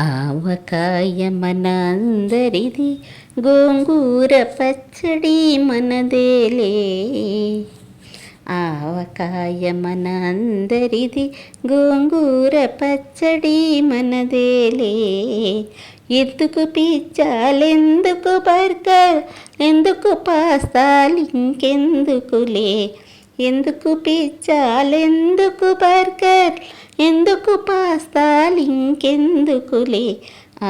ఆవకాయ మనందరిది గోంగూర పచ్చడి మనదేలే. ఆవకాయ మనందరిది గోంగూర పచ్చడి మనదేలే. ఎందుకు పిచ్చాలెందుకు బర్గర్ ఎందుకు పాస్తాలు ఇంకెందుకులే ఎందుకు పిచ్చాలెందుకు బర్గర్ ఎందుకు పాస్తాలు ఇంకెందుకులే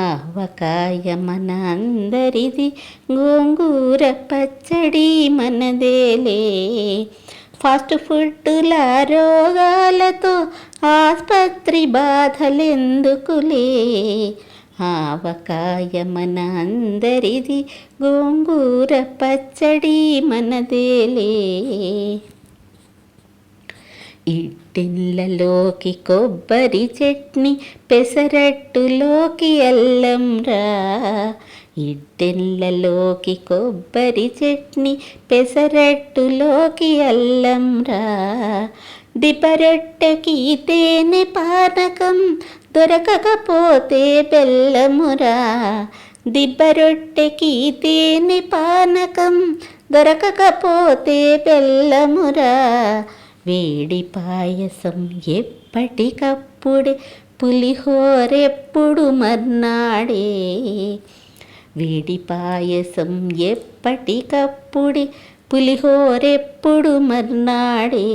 ఆవకాయ మన అందరిది గోంగూర పచ్చడి మనదేలే ఫాస్ట్ ఫుడ్ల రోగాలతో ఆస్పత్రి బాధలెందుకులే ఆవకాయ మన అందరిది గోంగూర పచ్చడి మనదేలే ఇట్టిళ్ళలోకి కొబ్బరి చట్నీ పెసరట్టులోకి అల్లం రా. ఇడ్డిళ్ళలోకి కొబ్బరి చట్నీ పెసరట్టులోకి అల్లం రా. దిపరొట్టెకి తేనె పానకం దొరకకపోతే బెల్లమురా దిబ్బరొట్టెకి తేనె పానకం దొరకకపోతే బెల్లమురా వేడి పాయసం ఎప్పటికప్పుడే పులిహోరెప్పుడు మర్నాడే. వేడి పాయసం ఎప్పటికప్పుడే పులిహోరెప్పుడు మర్నాడే.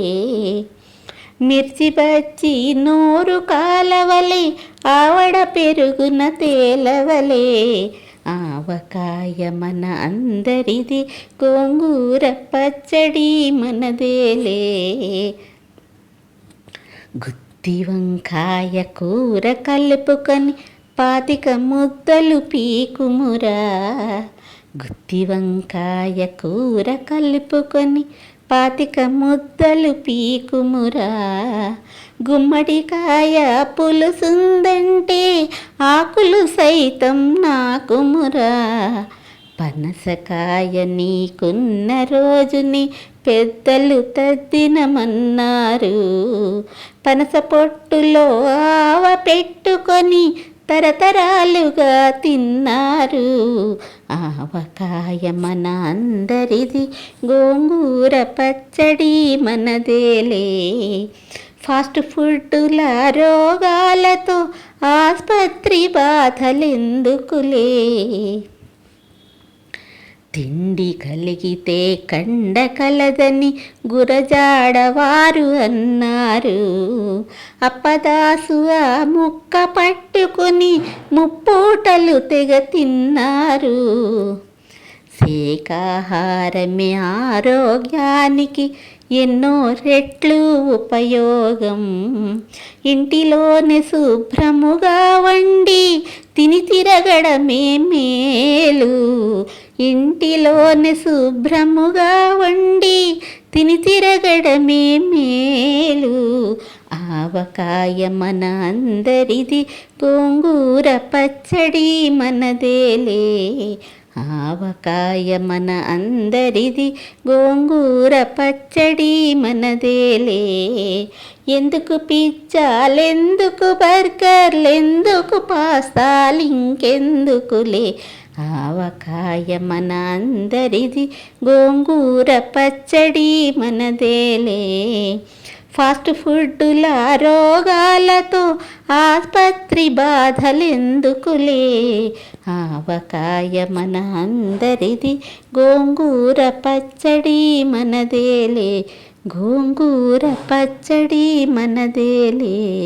మిర్చి బచ్చి నోరు కాలవలే ఆవడ పెరుగున తేలవలే. ఆవకాయ మన అందరిది గోంగూర పచ్చడి మనదేలే. గుత్తి వంకాయ కూర కలుపుకొని పాతిక ముద్దలు పీకుమురా. గుత్తి వంకాయ కూర కలుపుకొని పాతిక ముద్దలు పీకుమురా. గుమ్మడికాయ పులుసుందంటే ఆకులు సైతం నాకుమురా పనసకాయ నీకున్న రోజుని పెద్దలు తద్దినమన్నారు. పనస పొట్టులో ఆవ పెట్టుకొని తరతరాలుగా తిన్నారు. ఆవకాయ మన అందరిది గోంగూర పచ్చడి మనదేలే. ఫాస్ట్ ఫుడ్ల రోగాలతో ఆస్పత్రి బాధలెందుకులే? తిండి కలిగితే కండ కలదని గురజాడవారు అన్నారు. అప్పదాసు ఆ ముక్క పట్టుకుని ముప్పూటలు తెగ తిన్నారు. శాకాహారమే ఆరోగ్యానికి ఎన్నో రెట్లు ఉపయోగం. ఇంటిలోనే శుభ్రముగా వండి తిని తిరగడమే మేలు. ఇంటిలోనే శుభ్రముగా వండి తిని తిరగడమే మేలు. ఆవకాయ మన అందరిది గోంగూర పచ్చడి మనదేలే. ఆవకాయ మన అందరిది గోంగూర పచ్చడి మనదేలే. ఎందుకు పిచ్చాలెందుకు బర్గర్లెందుకు పాస్తాలింకెందుకులే? ఆవకాయ మన అందరిది గోంగూర పచ్చడి మనదేలే. ఫాస్ట్ ఫుడ్డుల రోగాలతో ఆస్పత్రి బాధలెందుకులే? ఆవకాయ మన అందరిది గోంగూర పచ్చడి మనదేలే. గోంగూర పచ్చడి మనదేలే.